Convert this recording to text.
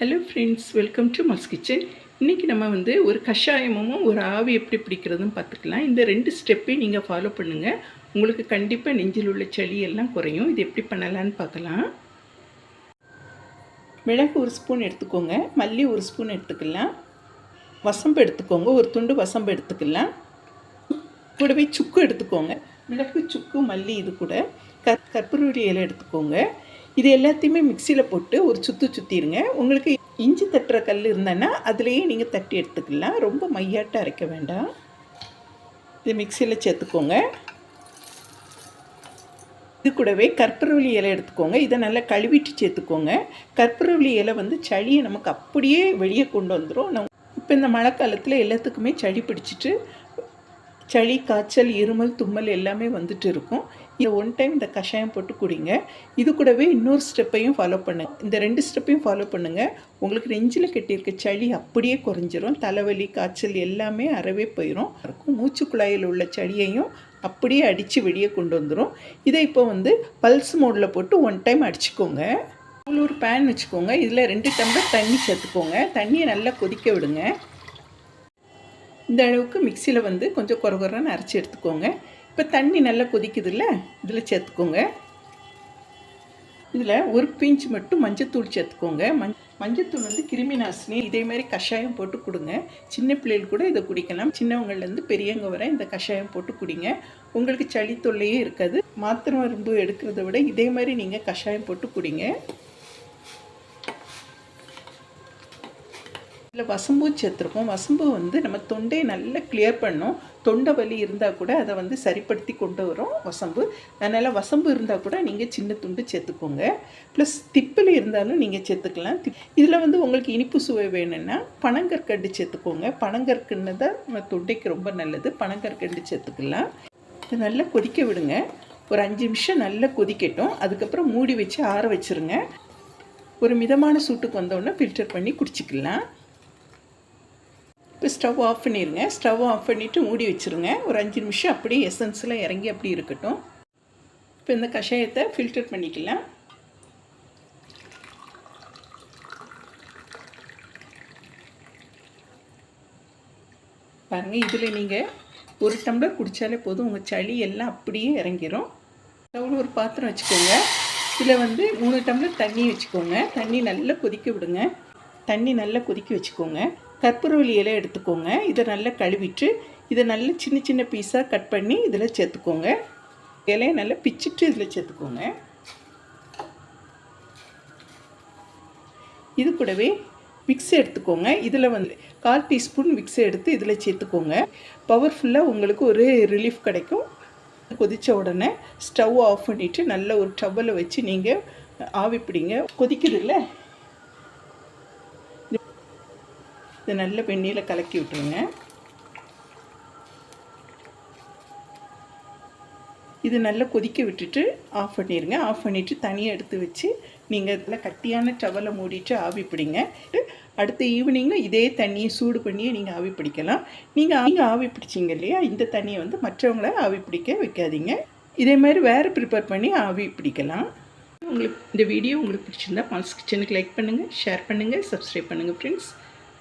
Hello friends welcome to மஸ் kitchen இன்றைக்கி நம்ம வந்து ஒரு கஷாயமும் ஒரு ஆவி எப்படி பிடிக்கிறதுன்னு பார்த்துக்கலாம். இந்த ரெண்டு ஸ்டெப்பையும் நீங்கள் ஃபாலோ பண்ணுங்கள் உங்களுக்கு கண்டிப்பாக நெஞ்சில் உள்ள சளி எல்லாம் குறையும். இது எப்படி பண்ணலான்னு பார்க்கலாம். மிளகு ஒரு ஸ்பூன் எடுத்துக்கோங்க. மல்லி ஒரு ஸ்பூன் எடுத்துக்கலாம். வசம்பு எடுத்துக்கோங்க. ஒரு துண்டு வசம்பு எடுத்துக்கலாம். கூடவே சுக்கு எடுத்துக்கோங்க. மிளகு சுக்கு மல்லி இது கூட. க கற்பூரவள்ளி இலை எடுத்துக்கோங்க. இது எல்லாத்தையுமே மிக்சியில் போட்டு ஒரு சுற்று சுற்றிடுங்க உங்களுக்கு இஞ்சி தட்டுற கல் இருந்தேன்னா அதுலேயே நீங்கள் தட்டி எடுத்துக்கலாம். ரொம்ப மையாட்டாக அரைக்க வேண்டாம். இது மிக்சியில் சேர்த்துக்கோங்க. இது கூடவே கற்பூரவள்ளி இலை எடுத்துக்கோங்க. இதை நல்லா கழுவிட்டு சேர்த்துக்கோங்க. கற்பூரவள்ளி இலை வந்து சளியை நமக்கு அப்படியே வெளியே கொண்டு வந்துடும் நம்ம இப்போ இந்த மழை காலத்தில் எல்லாத்துக்குமே சளி பிடிச்சிட்டு சளி காய்ச்சல் இருமல் தும்மல் எல்லாமே வந்துட்டு இருக்கும். இதை ஒன் டைம் இந்த கஷாயம் போட்டு குடிங்க. இது கூடவே இன்னொரு ஸ்டெப்பையும் ஃபாலோ பண்ணுங்க இந்த ரெண்டு ஸ்டெப்பையும் ஃபாலோ பண்ணுங்கள் உங்களுக்கு நெஞ்சில் கட்டியிருக்க சளி அப்படியே குறைஞ்சிரும். தலைவலி காய்ச்சல் எல்லாமே அறவே போயிடும் இருக்கும். மூச்சு குழாயில் உள்ள சளியையும் அப்படியே அடித்து வெளியே கொண்டு வந்துடும் இதை இப்போ வந்து பல்ஸ் மோடில் போட்டு ஒன் டைம் அடிச்சுக்கோங்க. ஒரு பேன் வச்சுக்கோங்க. இதில் ரெண்டு டம்ளர் தண்ணி சேர்த்துக்கோங்க. தண்ணியை நல்லா கொதிக்க விடுங்க. இந்த அளவுக்கு மிக்சியில் வந்து கொஞ்சம் குறை குறைன்னு அரைச்சி எடுத்துக்கோங்க. இப்போ தண்ணி நல்லா கொதிக்குதுல்ல? இதில் சேர்த்துக்கோங்க. இதில் ஒரு பிஞ்ச் மட்டும் மஞ்சத்தூள் சேர்த்துக்கோங்க. மஞ் மஞ்சத்தூள் வந்து கிருமி நாசினி இதே மாதிரி கஷாயம் போட்டு கொடுங்க. சின்ன பிள்ளைகள் கூட இதை குடிக்கலாம். சின்னவங்கள்லேருந்து பெரியவங்க வர இந்த கஷாயம் போட்டு குடிங்க. உங்களுக்கு சளி தொல்லையே இருக்காது. மாத்திரை மருந்து எடுக்கிறத விட இதே மாதிரி நீங்கள் கஷாயம் போட்டு குடிங்க. இதில் வசம்பு சேர்த்துருக்கோம் வசம்பு வந்து நம்ம தொண்டையை நல்லா கிளியர் பண்ணும். தொண்டை வலி இருந்தால் கூட அதை வந்து சரிப்படுத்தி கொண்டு வரும் வசம்பு. அதனால் வசம்பு இருந்தால் கூட நீங்கள் சின்ன துண்டு சேர்த்துக்கோங்க. ப்ளஸ் திப்பில் இருந்தாலும் நீங்கள் சேர்த்துக்கலாம். இதில் வந்து உங்களுக்கு இனிப்பு சுவை வேணும்னா பனங்கற்கண்டு சேர்த்துக்கோங்க. பனங்கற்கண்டு தான் நம்ம தொண்டைக்கு ரொம்ப நல்லது. பனங்கற்கண்டு சேர்த்துக்கலாம். இதை நல்லா கொதிக்க விடுங்க. ஒரு அஞ்சு நிமிஷம் நல்லா கொதிக்கட்டும். அதுக்கப்புறம் மூடி வச்சு ஆற வச்சுருங்க. ஒரு மிதமான சூட்டுக்கு வந்தோடனே ஃபில்டர் பண்ணி குடிச்சிக்கலாம். இப்போ ஸ்டவ் ஆஃப் பண்ணிடுங்க. ஸ்டவ் ஆஃப் பண்ணிவிட்டு மூடி வச்சுருங்க. ஒரு அஞ்சு நிமிஷம் அப்படியே எசன்ஸில் இறங்கி அப்படி இருக்கட்டும். இப்போ இந்த கஷாயத்தை ஃபில்டர் பண்ணிக்கலாம். பாருங்கள் இதில் நீங்கள் ஒரு டம்ளர் குடித்தாலே போதும். உங்கள் சளி எல்லாம் அப்படியே இறங்கிரும். ஸ்டவ்வில் ஒரு பாத்திரம் வச்சுக்கோங்க. இதில் வந்து மூணு டம்ளர் தண்ணி வச்சுக்கோங்க. தண்ணி நல்லா கொதிக்க விடுங்க. தண்ணி நல்லா கொதிக்க வச்சுக்கோங்க. கற்பூரவல்லி இலை எடுத்துக்கோங்க. இதை நல்லா கழுவிட்டு இதை நல்லா சின்ன சின்ன பீஸாக கட் பண்ணி இதில் சேர்த்துக்கோங்க. இலையை நல்லா பிச்சுட்டு இதில் சேர்த்துக்கோங்க. இது கூடவே மிக்ஸ் எடுத்துக்கோங்க. இதில் வந்து கால் டீஸ்பூன் மிக்ஸ் எடுத்து இதில் சேர்த்துக்கோங்க. பவர்ஃபுல்லாக உங்களுக்கு ஒரு ரிலீஃப் கிடைக்கும். கொதித்த உடனே ஸ்டவ் ஆஃப் பண்ணிவிட்டு நல்ல ஒரு டவலை வச்சு நீங்கள் ஆவி பிடிங்க கொதிக்குது இதை நல்ல வெந்நீரில் கலக்கி விட்டுருங்க. இது நல்லா கொதிக்க விட்டுட்டு ஆஃப் பண்ணிடுங்க ஆஃப் பண்ணிவிட்டு தனியாக எடுத்து வச்சு நீங்கள் இதில் கட்டியான டவலை மூடிட்டு ஆவி பிடிங்க. அடுத்த ஈவினிங்கும் இதே தண்ணியை சூடு பண்ணியே நீங்கள் ஆவி பிடிக்கலாம். நீங்கள் நீங்கள் ஆவி பிடிச்சிங்க இல்லையா? இந்த தண்ணியை வந்து மற்றவங்கள ஆவி பிடிக்க வைக்காதீங்க. இதே மாதிரி வேறு ப்ரிப்பேர் பண்ணி ஆவி பிடிக்கலாம். உங்களுக்கு இந்த வீடியோ உங்களுக்கு பிடிச்சிருந்தா பால்ஸ் கிச்சனுக்கு லைக் பண்ணுங்கள் ஷேர் பண்ணுங்கள் சப்ஸ்கிரைப் பண்ணுங்கள் ஃப்ரெண்ட்ஸ்